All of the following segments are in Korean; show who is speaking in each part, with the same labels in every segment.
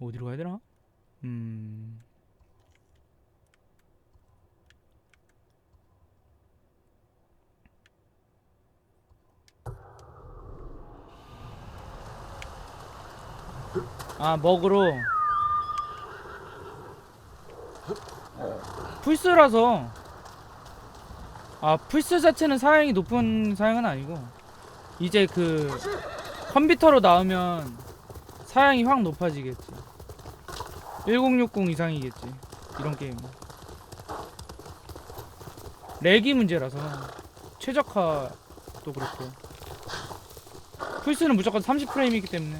Speaker 1: 어디로 가야 되나? 음. 아 먹으러 풀스라서 아 풀스 자체는 사양이 높은 사양은 아니고 이제 그 컴퓨터로 나오면 사양이 확 높아지겠지. 1060 이상이겠지 이런 게임 렉이 문제라서 최적화도 그렇고. 풀스는 무조건 30프레임이기 때문에.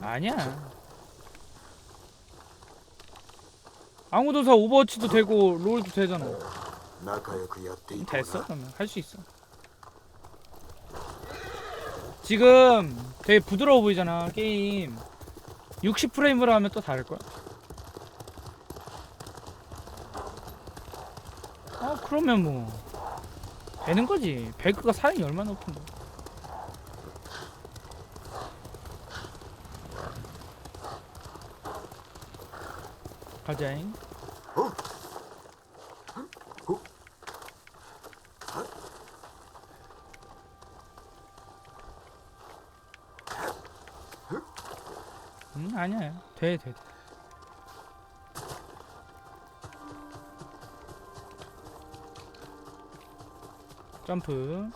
Speaker 1: 아니야 아무도 다 오버워치도 되고 롤도 되잖아
Speaker 2: 仲良くやっていこう
Speaker 1: 됐어
Speaker 2: な
Speaker 1: 그러면 할 수 있어 지금 되게 부드러워 보이잖아 게임 60프레임으로 하면 또 다를걸 아 그러면 뭐 되는 거지 배그가 사양이 얼마나 높은데 가자잉. 음 아니야. 돼 돼, 돼. 점프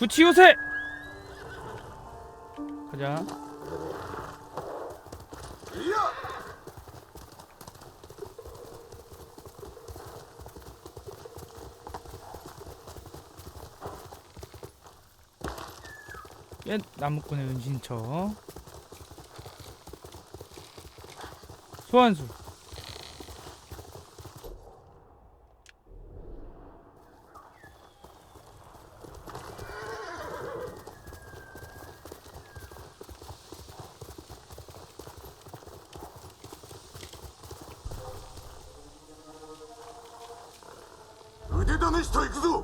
Speaker 1: 구치 요새! 가자. 옛 나무꾼의 은신처. 소환수.
Speaker 2: Mamy stoj gzu!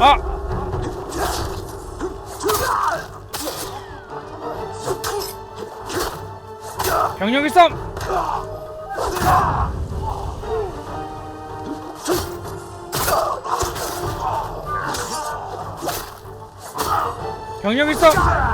Speaker 1: A! 병력 일삼! 병력 일삼!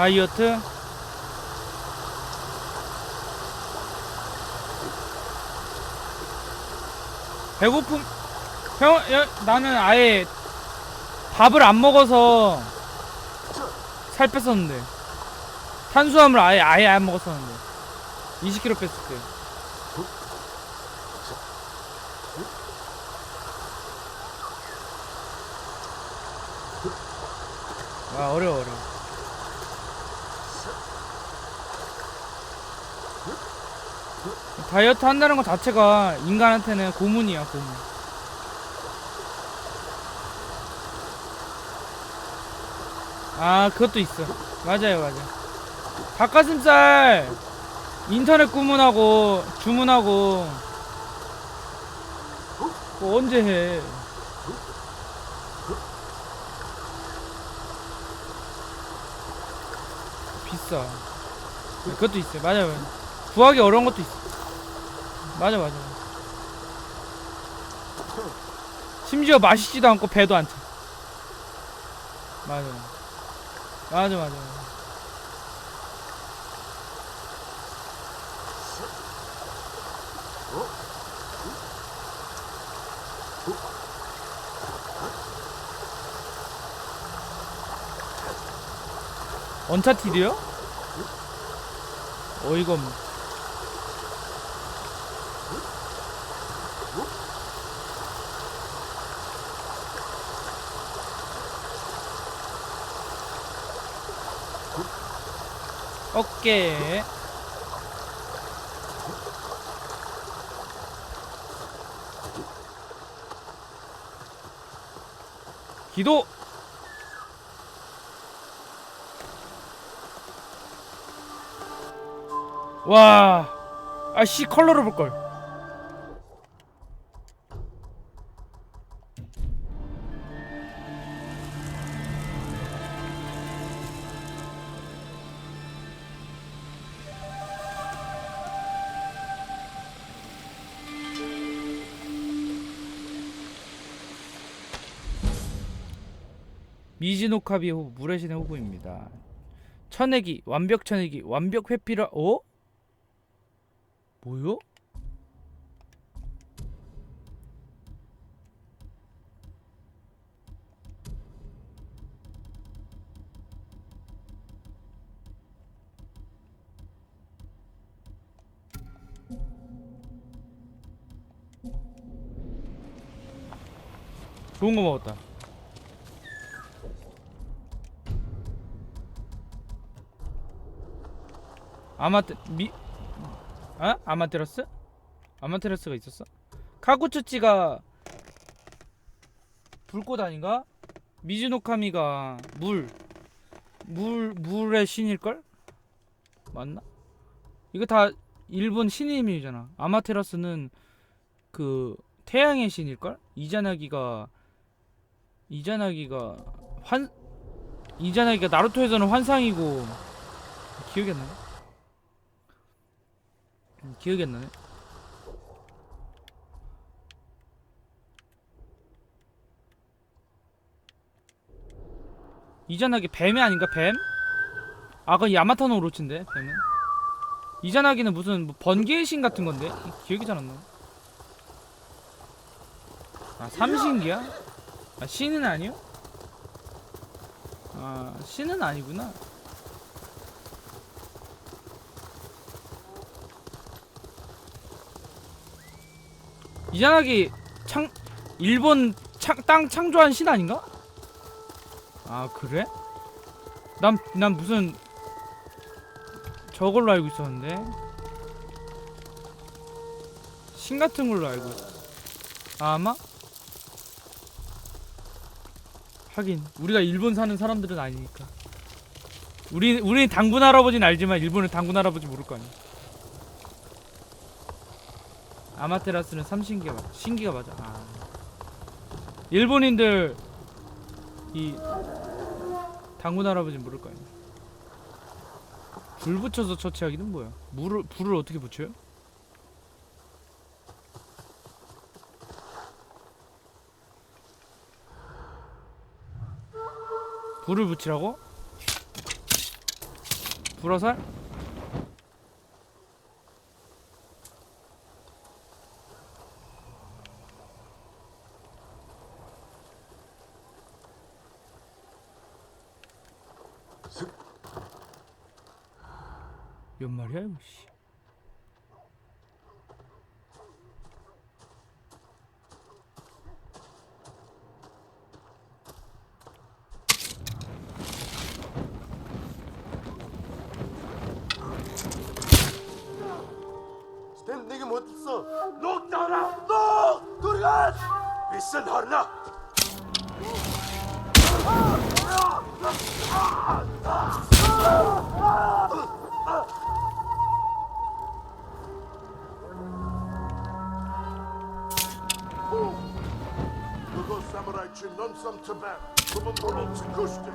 Speaker 1: 다이어트. 배고픔. 형 야, 나는 아예 밥을 안 먹어서 살 뺐었는데. 탄수화물 아예 아예 안 먹었었는데. 20kg 뺐을 때 와 어려워 어려워 다이어트 한다는 것 자체가 인간한테는 고문이야 고문. 아 그것도 있어. 맞아요 맞아 닭가슴살 인터넷 구문하고 주문하고 그거 언제 해? 비싸. 그것도 있어 맞아 맞아 구하기 어려운 것도 있어 맞아 맞아. 심지어 맛있지도 않고 배도 안차. 맞아 맞아. 맞아 맞아. 언차티드요? 어이가 없네 어깨. 기도. 와. 아씨 컬러를 볼걸 미즈노카비 후보 물의 신의 후보입니다 천내기 완벽 천내기 완벽 회피라 어? 뭐요? 좋은 거 먹었다. 아마테 미 아? 아마테라스? 아마테라스가 있었어? 카구츠치가 불꽃 아닌가? 미즈노카미가 물. 물 물의 신일걸? 맞나? 이거 다 일본 신의 이름이잖아. 아마테라스는 그 태양의 신일걸? 이자나기가 이자나기가 환 이자나기가 나루토에서는 환상이고 기억이 안 나네. 음, 기억이 안 나네. 이자나기 뱀이 아닌가 뱀? 아 그건 야마타노 오로치인데 뱀은 이자나기는 무슨 뭐 번개의 신 같은 건데 기억이 잘 안 나. 아 삼신기야? 아 신은 아니요? 아 신은 아니구나. 이자나기 창 일본 창, 땅 창조한 신 아닌가? 아 그래? 난, 난 무슨 저걸로 알고 있었는데 신 같은 걸로 알고 있어 아마? 하긴 우리가 일본 사는 사람들은 아니니까 우리 우리는 당군 할아버지는 알지만 일본은 당군 할아버지 모를 거 아니야 아마테라스는 삼신기가 맞아 신기가 맞아 아. 일본인들 이 당군 할아버지 모를 거 아니야. 불 붙여서 처치하기는 뭐야? 물을 불을 어떻게 붙여요? 불을 붙이라고? 불화살?
Speaker 2: 스
Speaker 1: 몇 마리야 이거 씨.
Speaker 2: 스탠딩이 못 있어 너 따라 너 돌아가 미션 하나 그거 사무라이 치 넌썸 트백 그분 몰라 죽고시대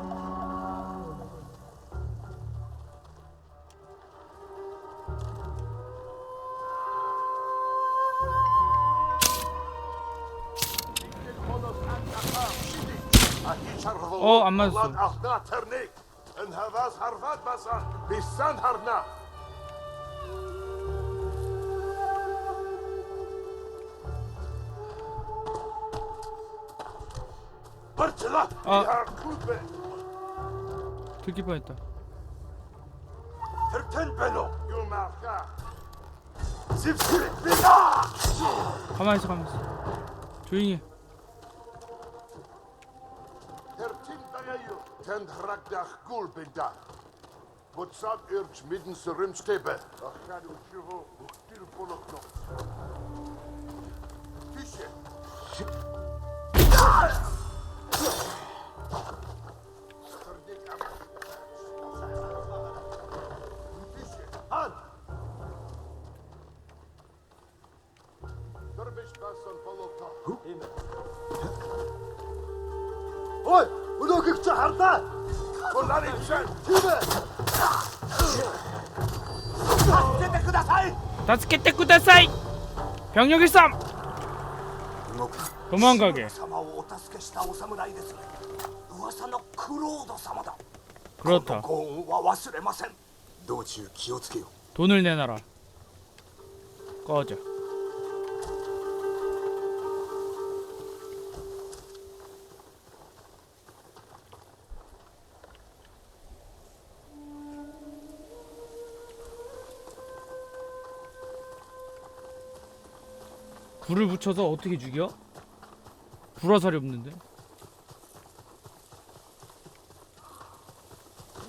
Speaker 1: 어, 안 맞았어.
Speaker 2: En hij was haar wat was
Speaker 1: 아. 들킬 뻔했다! 가만히 있어 가만히 있어 조용히 해
Speaker 2: Verten bayayu. Ten hrakdach gulbinda. Botsat urch midden surumstebe. Ach, drugich czarta! Kolary wszędzie! てく
Speaker 1: ださい助けてくださいピョ
Speaker 2: さん
Speaker 1: 도망가게
Speaker 2: 様をお助けしたお侍です噂のクロード様だ
Speaker 1: 그렇다
Speaker 2: このごは忘れません道中気をつけよ
Speaker 1: 돈을내놔라 꺼져 불을 붙여서 어떻게 죽여? 불화살이 없는데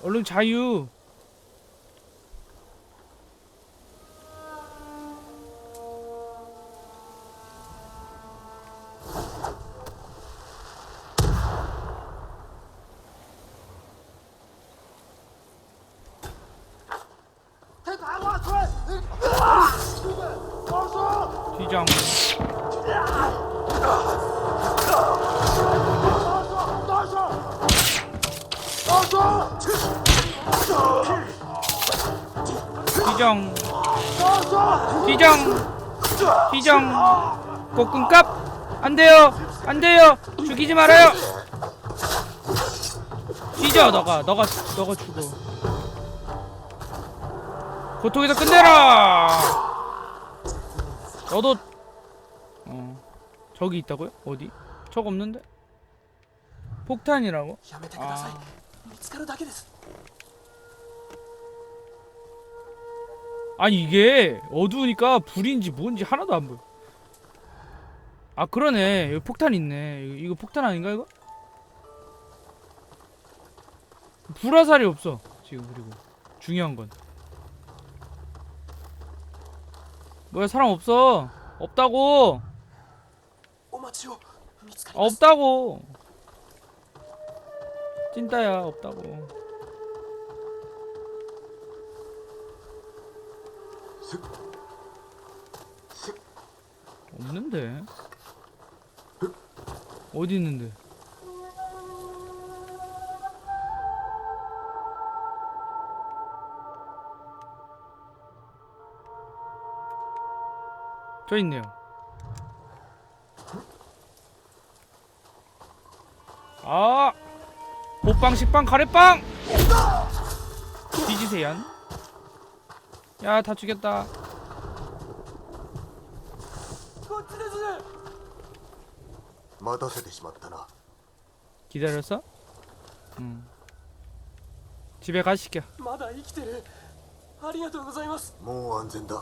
Speaker 1: 얼른 자유 뒤장 뒤장. 뒤장. 뒤장. 꽃금값. 안 돼요. 안 돼요. 죽이지 말아요. 뒤져. 너가 너가 너가 죽어. 고통에서 끝내라 너도 어 저기 있다고요? 어디? 적 없는데? 폭탄이라고? 아. 아니 이게 어두우니까 불인지 뭔지 하나도 안 보여 아 그러네 여기 폭탄 있네 이거, 이거 폭탄 아닌가 이거? 불화살이 없어 지금 그리고 중요한 건 뭐야 사람 없어. 없다고. 없다고. 찐따야 없다고. 없는데? 어디 있는데? 저 있네요 아 호빵 식빵 가래빵 뒤지세요 야다 죽였다
Speaker 3: こっちです
Speaker 2: 待たせてしまったな
Speaker 1: 기다렸어? 응 집에 가시켜
Speaker 3: まだ生きてる ありがとうございます
Speaker 4: もう安全だ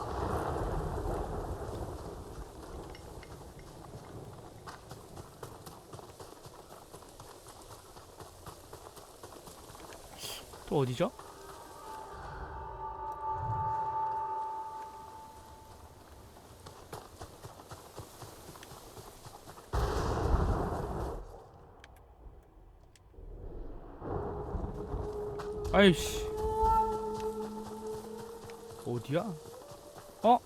Speaker 1: 또 어디죠? 아이씨 어디야? 어?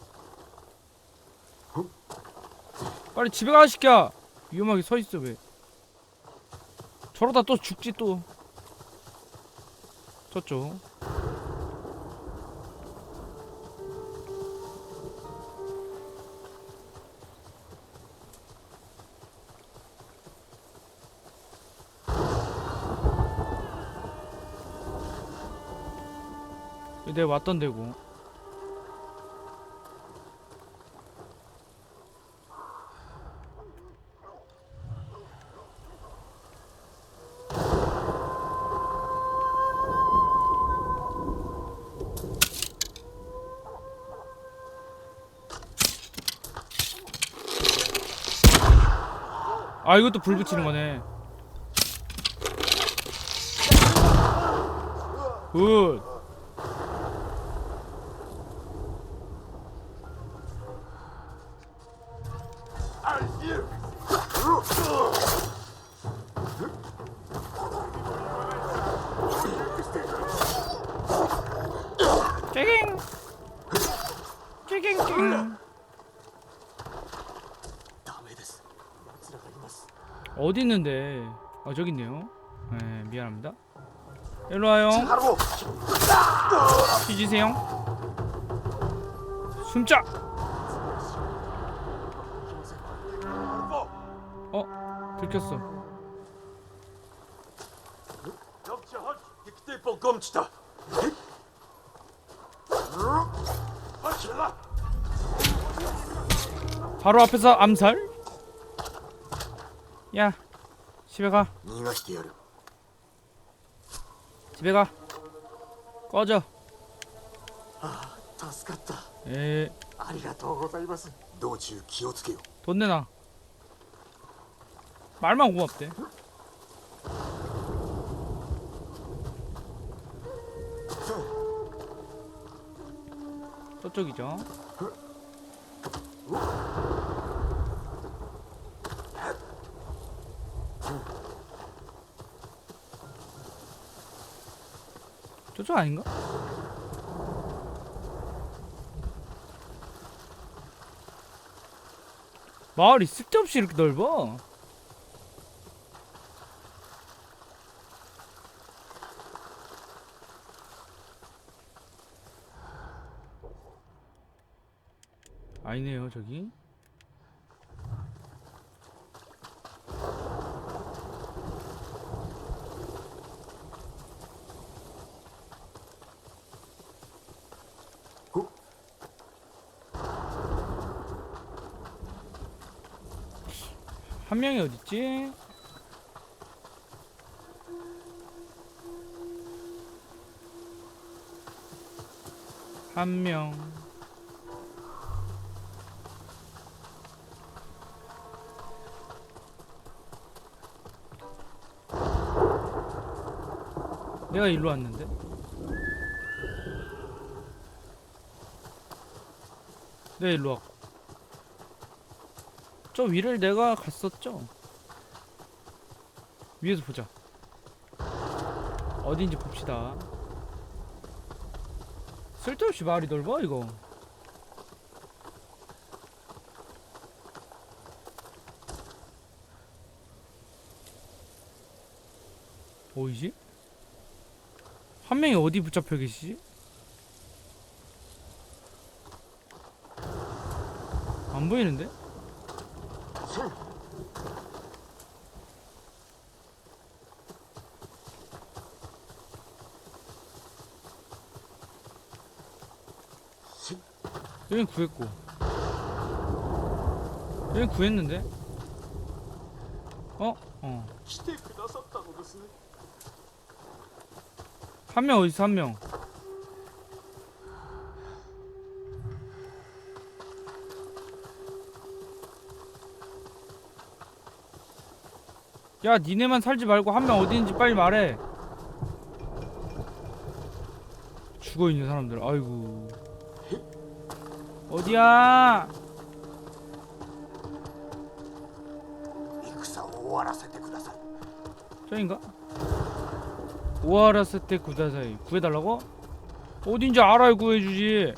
Speaker 1: 빨리 집에 가 시켜 위험하게 서 있어 왜 저러다 또 죽지 또 저쪽 내가 왔던 데고 아 이것도 불 붙이는 거네. 굿 어디 있는데? 아 저기 있네요. 네 미안합니다. 일로 와요. 뒤지세요. 숨자! 어 들켰어.
Speaker 3: 헛 빅테이퍼 검치다
Speaker 1: 바로 앞에서 암살 야 집에 가
Speaker 4: 逃がしてやる
Speaker 1: 집에 가 꺼져
Speaker 3: 助かった
Speaker 1: 에돈
Speaker 3: ありがとうございます
Speaker 4: 道中気をつけよ
Speaker 1: 내놔 말만 고맙대 저쪽이죠 저쪽 아닌가? 마을이 쓸데없이 이렇게 넓어 아니네요 저기 한 명이 어딨지? 한 명. 내가 일로 왔는데? 내가 일로 왔고. 저 위를 내가 갔었죠? 위에서 보자. 어딘지 봅시다. 쓸데없이 마을이 넓어 이거. 보이지? 한 명이 어디 붙잡혀 계시지? 안 보이는데? 여긴 구했고. 여긴 구했는데? 어? 어. 한 명 어디있어 한명? 야 니네만 살지 말고 한 명 어디있는지 빨리 말해. 죽어있는 사람들 아이고. 어디야
Speaker 4: 戦を終わらせてください
Speaker 1: 저인가? 오아라스테 구다사이 구해달라고? 어딘지 알아야 구해주지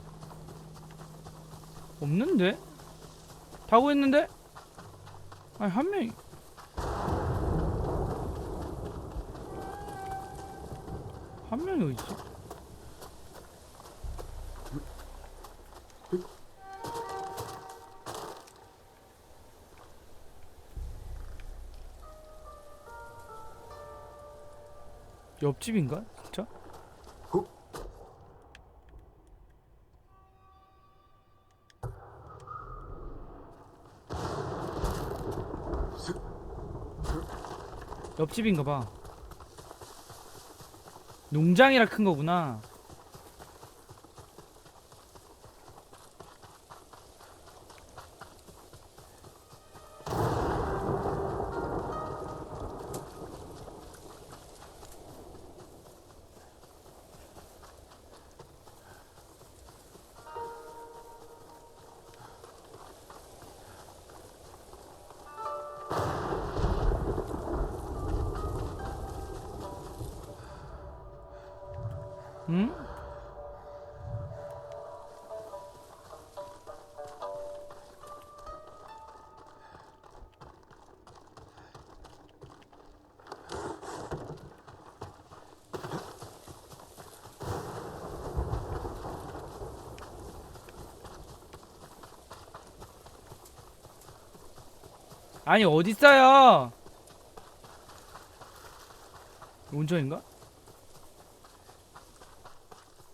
Speaker 1: 없는데? 다 구했는데? 아니 한 명이 한 명이 어딨어? 옆집인가? 진짜?
Speaker 4: 어?
Speaker 1: 옆집인가 봐. 농장이라 큰 거구나. 아니 어딨어요? 온천인가?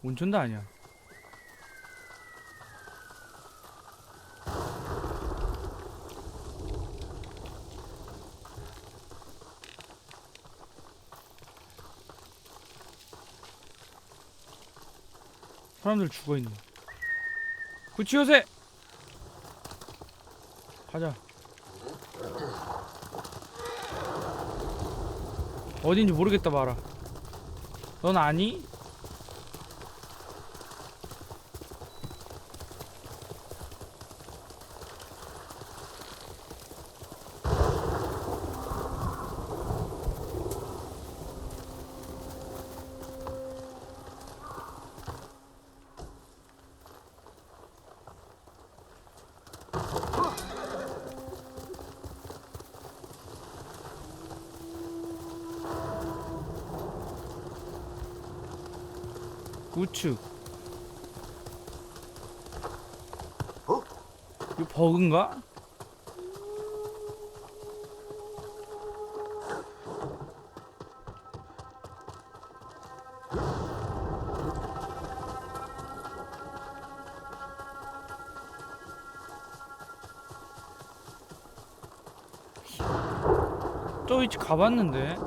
Speaker 1: 온천도 아니야. 사람들 죽어 있네. 구치 요새. 가자. 어딘지 모르겠다 봐라. 넌 아니? 우측.
Speaker 4: 어?
Speaker 1: 이거 버그인가? 저 위치 가봤는데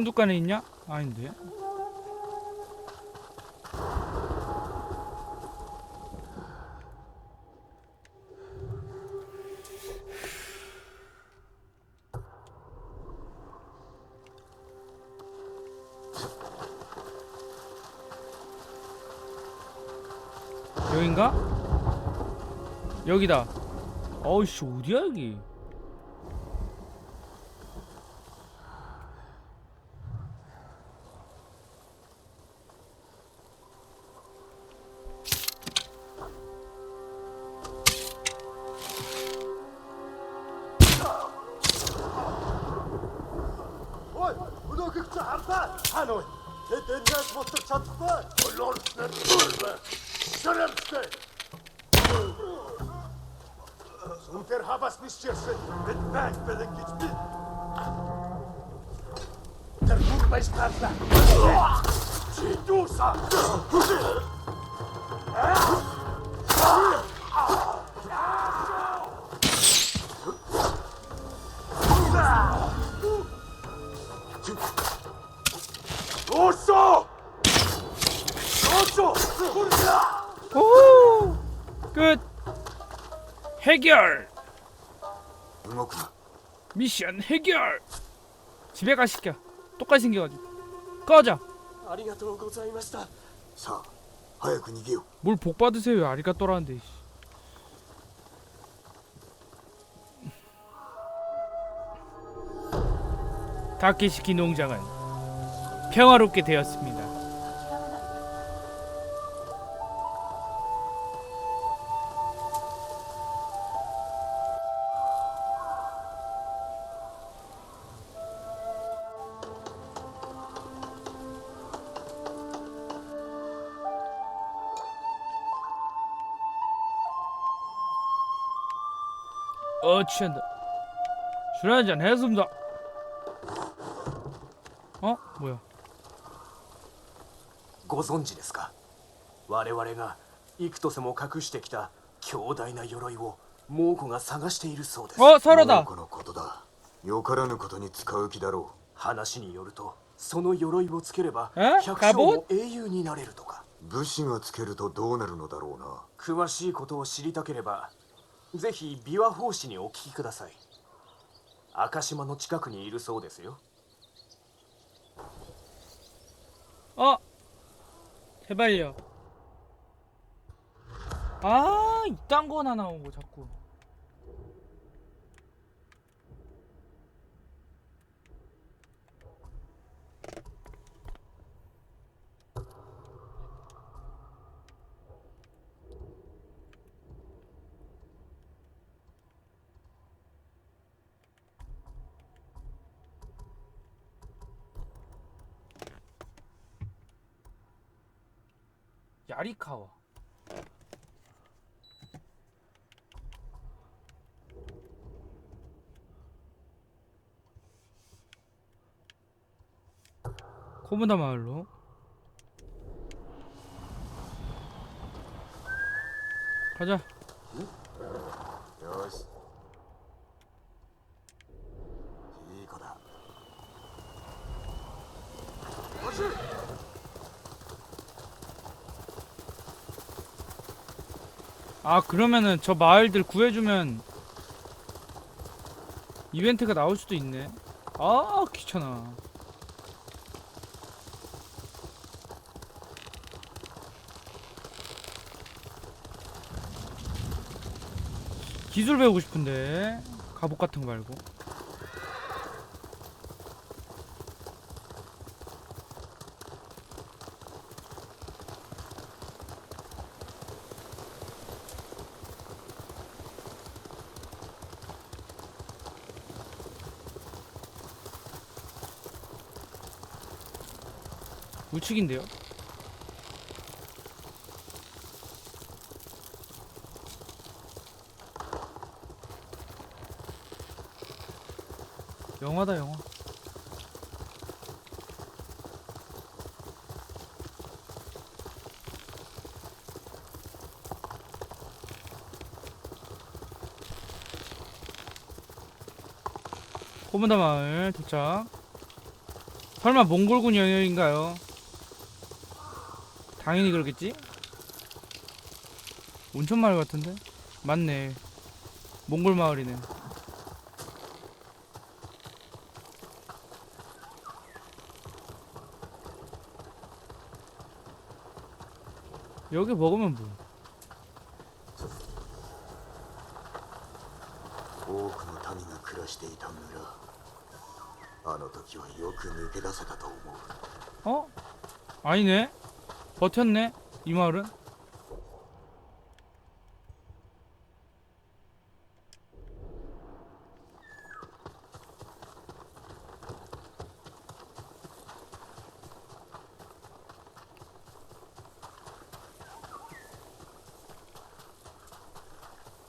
Speaker 1: 똥두간에 있냐? 아닌데 여긴가? 여기다 어이씨 어디야 여기
Speaker 3: 오쇼! 오쇼!
Speaker 1: 오! 끝. 해결.
Speaker 4: 動くな
Speaker 1: 미션 해결. 집에 가 시켜. 똑같이 생겨가지고. 꺼져.
Speaker 3: ありがとうございました
Speaker 4: さあ早く逃げよ
Speaker 1: 뭘 복 받으세요 아리가또라는데. 씨. 다케시키 농장은 평화롭게 되었습니다. 어 취한다. 술 한잔 했습니다. 어 뭐야?
Speaker 3: ご存知ですか我々が幾とせも隠してきた強大な鎧を猛虎が探しているそうです
Speaker 1: 어
Speaker 4: う
Speaker 1: 서로다.
Speaker 4: このことだよからぬことに使う気だろ
Speaker 3: 話によるとその鎧をつければ
Speaker 1: え
Speaker 3: 百
Speaker 1: ガボ
Speaker 3: 姓も英雄になれるとか
Speaker 4: う武士がつけるとどうなるのだろうな
Speaker 3: 詳しいことを知りたければぜひ琵琶法師にお聞きください赤島の近くにいるそうですよ
Speaker 1: 어 제발요. 아 이딴 거나 나오고 자꾸. 야리카와. 코무다 마을로. 가자. 아 그러면은 저 마을들 구해주면 이벤트가 나올 수도 있네. 아 귀찮아. 기술 배우고 싶은데 갑옷 같은 거 말고. 우측인데요? 영화다 영화 코문다 마을 도착 설마 몽골군 영역인가요? 당연히 그러겠지? 온천 마을 같은데? 맞네. 몽골 마을이네. 여기 먹으면 뭐?
Speaker 4: 多くの民が暮らしていた村あの時はよく抜け出せたと思う
Speaker 1: 어? 아니네. 버텼네. 이 마을은.